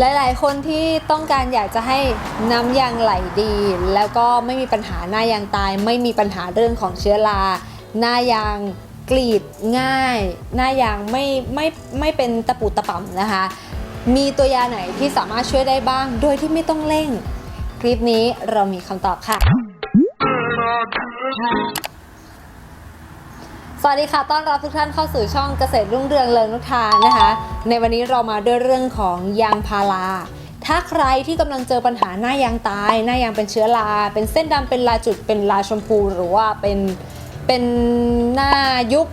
หลาย ๆ คนที่ต้องการอยากจะให้น้ำยางไหลดี แล้วก็ไม่มีปัญหาหน้ายางตาย ไม่มีปัญหาเรื่องของเชื้อรา หน้ายางกรีดง่าย หน้ายางไม่ไม่ไม่เป็นตะปุตะป่ำนะคะ มีตัวยาไหนที่สามารถช่วยได้บ้าง โดยที่ไม่ต้องเร่ง คลิปนี้เรามีคำตอบค่ะ วัสดีค่ะ ต้อนรับทุกท่านเข้าสู่ช่องเกษตรรุ่งเรืองเลิงนุชานะคะ ในวันนี้เรามาด้วยเรื่องของยางพารา ถ้าใครที่กำลังเจอปัญหาหน้ายางตาย หน้ายางเป็นเชื้อรา เป็นเส้นดำเป็นลาจุด เป็นลาชมพู หรือว่าเป็นเป็นหน้ายุบ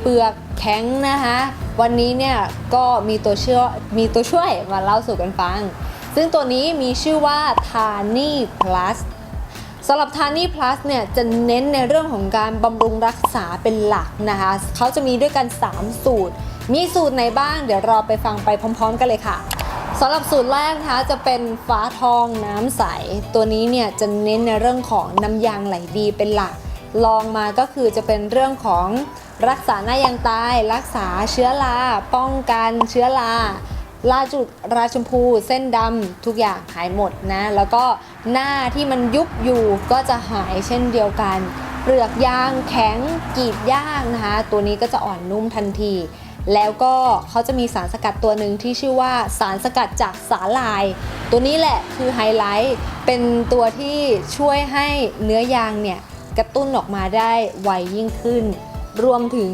เปลือกแข็งนะคะ วันนี้เนี่ยก็มีตัวเชื่อมีตัวช่วยมาเล่าสู่กันฟัง ซึ่งตัวนี้มีชื่อว่าทานี่ plus ส สำหรับทานี่ plus เนี่ยจะเน้นในเรื่องของการบำรุงรักษาเป็นหลักนะคะเขาจะมีด้วยกัน 3 สูตร มีสูตรไหนบ้าง เดี๋ยวเราไปฟังไปพร้อม ๆ กันเลยค่ะสำหรับสูตรแรกนะคะจะเป็นฟ้าทองน้ำใส ตัวนี้เนี่ยจะเน้นในเรื่องของน้ำยางไหลดีเป็นหลักลองมาก็คือจะเป็นเรื่องของรักษาหน้ายางตาย รักษาเชื้อราป้องกันเชื้อรา ลาจุดราชมพู เส้นดำทุกอย่างหายหมดนะ แล้วก็หน้าที่มันยุบอยู่ก็จะหายเช่นเดียวกัน เปลือกยางแข็งกรีดย่างนะคะ ตัวนี้ก็จะอ่อนนุ่มทันที แล้วก็เขาจะมีสารสกัดตัวหนึ่งที่ชื่อว่าสารสกัดจากสาลาย ตัวนี้แหละคือไฮไลท์เป็นตัวที่ช่วยให้เนื้อยางเนี่ยกระตุ้นออกมาได้ไวยิ่งขึ้น รวมถึง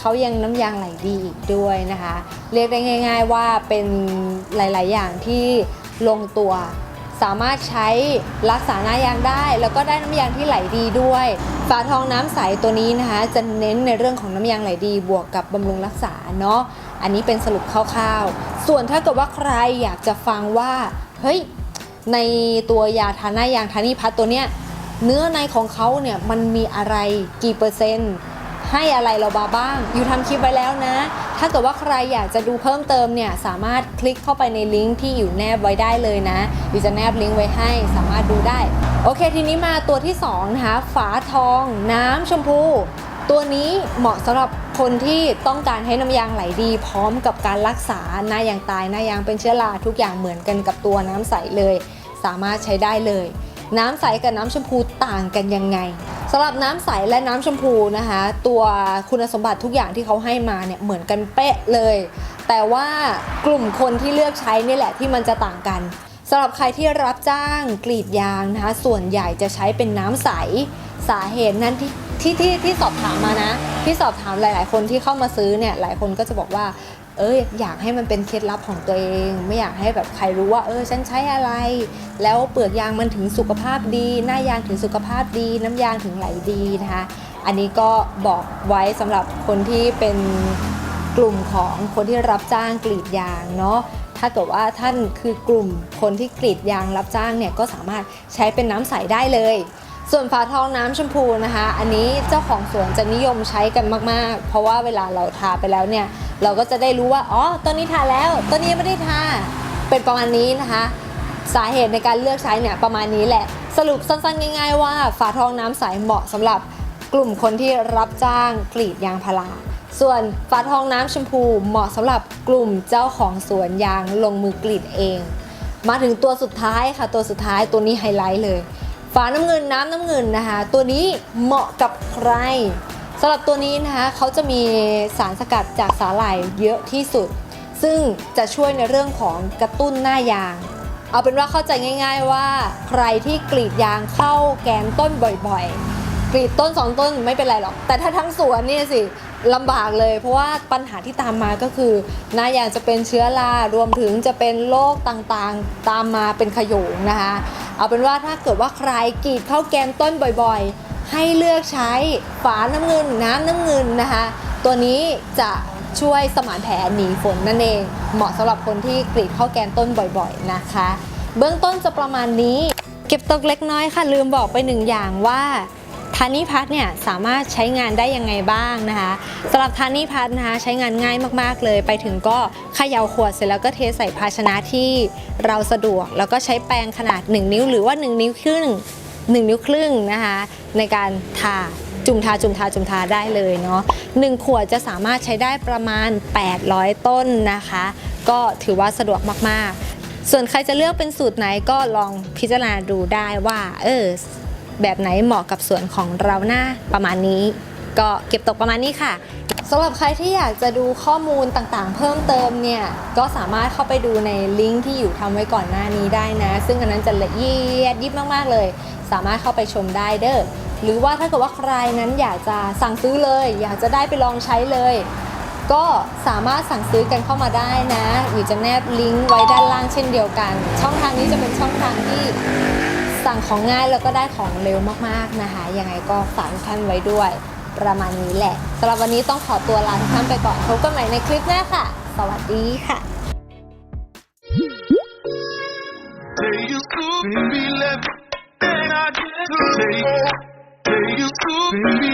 เขายังน้ำยางไหลดีอีกด้วยนะคะ เรียกได้ง่าย ๆ ว่าเป็นหลาย ๆ อย่างที่ลงตัว สามารถใช้รักษาหน้ายางได้ แล้วก็ได้น้ำยางที่ไหลดีด้วย ฝาทองน้ำใสตัวนี้นะคะ จะเน้นในเรื่องของน้ำยางไหลดีบวกกับบำรุงรักษาเนาะอันนี้เป็นสรุปคร่าวๆ ส่วนถ้าเกิดว่าใครอยากจะฟังว่าเฮ้ยในตัวยาทาหน้ายางทานี่พัทตัวเนี้ยเนื้อในของเขาเนี่ยมันมีอะไรกี่เปอร์เซ็นต์ ให้อะไรเราบาบ้างอยู่ทำคลิปไว้แล้วนะ ถ้าเกิดว่าใครอยากจะดูเพิ่มเติมเนี่ยสามารถคลิกเข้าไปในลิงก์ที่อยู่แนบไว้ได้เลยนะอยู่จะแนบลิงก์ไว้ให้สามารถดูได้ โอเค ทีนี้มาตัวที่2นะคะฝาทองน้ำชมพูตัวนี้เหมาะสำหรับคนที่ต้องการให้น้ำยางไหลดี พร้อมกับการรักษาหน้ายางตายหน้ายางเป็นเชื้อราทุกอย่างเหมือนกันกับตัวน้ำใสเลย สามารถใช้ได้เลย น้ำใสกับน้ำชมพูต่างกันยังไง สำหรับน้ำใสและน้ำชมพูนะคะ ตัวคุณสมบัติทุกอย่างที่เขาให้มาเนี่ยเหมือนกันเป๊ะเลย แต่ว่ากลุ่มคนที่เลือกใช้นี่แหละที่มันจะต่างกันสำหรับใครที่รับจ้างกรีดยางนะคะ ส่วนใหญ่จะใช้เป็นน้ำใสสาเหตุนั้นที่ที่ที่ที่สอบถามมานะ ที่สอบถามหลาย ๆ คนที่เข้ามาซื้อเนี่ยหลายคนก็จะบอกว่า เอ้ยอยากให้มันเป็นเคล็ดลับของตัวเอง ไม่อยากให้แบบใครรู้ว่า เออฉันใช้อะไร แล้วเปลือกยางมันถึงสุขภาพดี หน้ายางถึงสุขภาพดี น้ำยางถึงไหลดีนะคะ อันนี้ก็บอกไว้สำหรับคนที่เป็นกลุ่มของคนที่รับจ้างกรีดยางเนาะถ้าเกิดว่าท่านคือกลุ่มคนที่กรีดยางรับจ้างเนี่ยก็สามารถใช้เป็นน้ำใสได้เลย ส่วนฝาทองน้ำชมพูนะคะ อันนี้เจ้าของสวนจะนิยมใช้กันมาก ๆ เพราะว่าเวลาเราทาไปแล้วเนี่ย เราก็จะได้รู้ว่า อ๋อตัวนี้ทาแล้วตัวนี้ไม่ได้ทา เป็นประมาณนี้นะคะ สาเหตุในการเลือกใช้เนี่ยประมาณนี้แหละ สรุปสั้นๆ ง่าย ๆ ว่า ฝาทองน้ำใสเหมาะสำหรับกลุ่มคนที่รับจ้างกรีดยางพาราส่วนฝาทองน้ำชมพูเหมาะสำหรับกลุ่มเจ้าของสวนยางลงมือกรีดเอง มาถึงตัวสุดท้ายค่ะ ตัวสุดท้ายตัวนี้ไฮไลท์เลย ฝาน้ำเงินน้ำน้ำเงินนะคะ ตัวนี้เหมาะกับใครสำหรับตัวนี้นะคะเขาจะมีสารสกัดจากสาหร่ายเยอะที่สุด ซึ่งจะช่วยในเรื่องของกระตุ้นหน้ายาง เอาเป็นว่าเข้าใจง่าย ๆว่า ใครที่กรีดยางเข้าแกนต้นบ่อยๆ กรีดต้นสองต้นไม่เป็นไรหรอก แต่ถ้าทั้งสวนนี่สิ ลำบากเลย เพราะว่าปัญหาที่ตามมาก็คือน้ายางจะเป็นเชื้อรารวมถึงจะเป็นโรคต่างๆ ตามมาเป็นขยงนะคะ เอาเป็นว่าถ้าเกิดว่าใครกรีดเข้าแกนต้นบ่อยๆ ให้เลือกใช้ฝาน้ำเงินน้ำน้ำเงินนะคะ ตัวนี้จะช่วยสมานแผลหนีฝนนั่นเอง เหมาะสำหรับคนที่กรีดเข้าแกนต้นบ่อยๆนะคะ เบื้องต้นจะประมาณนี้ เก็บตกเล็กน้อยค่ะลืมบอกไปหนึ่งอย่างว่า ทานิพัทเนี่ยสามารถใช้งานได้ยังไงบ้างนะคะสำหรับทานิพัทนะคะใช้งานง่ายมากๆเลย ไปถึงก็เขย่าขวดเสร็จแล้วก็เทใส่ภาชนะที่เราสะดวก แล้วก็ใช้แปรงขนาด 1 นิ้วหรือว่า 1 นิ้วครึ่ง1นิ้วครึ่งนะคะในการทาจุ่มทาจุ่มทาจุ่มทาได้เลยเนาะหนึ่งขวดจะสามารถใช้ได้ประมาณ 800 ต้นนะคะ ก็ถือว่าสะดวกมากๆ ส่วนใครจะเลือกเป็นสูตรไหนก็ลองพิจารณาดูได้ว่าเออ แบบไหนเหมาะกับสวนของเราหน้าประมาณนี้ ก็เก็บตกประมาณนี้ค่ะสำหรับใครที่อยากจะดูข้อมูลต่างๆ เพิ่มเติมเนี่ย ก็สามารถเข้าไปดูในลิงก์ที่อยู่ทำไว้ก่อนหน้านี้ได้นะ ซึ่งอันนั้นจะละเอียดยิบมากๆเลย สามารถเข้าไปชมได้เด้อหรือว่าถ้าเกิดว่าใครนั้นอยากจะสั่งซื้อเลย อยากจะได้ไปลองใช้เลย ก็สามารถสั่งซื้อกันเข้ามาได้นะอยู่จะแนบลิงก์ไว้ด้านล่างเช่นเดียวกัน ช่องทางนี้จะเป็นช่องทางที่ สั่งของง่ายแล้วก็ได้ของเร็วมากๆนะคะ ยังไงก็ฝากทุกท่านไว้ด้วย ประมาณนี้แหละสำหรับวันนี้ต้องขอตัวลาทุกท่านไปก่อนพบกันใหม่ในคลิปหน้าค่ะ สวัสดีค่ะ They used to be left, and I did to take. They used to be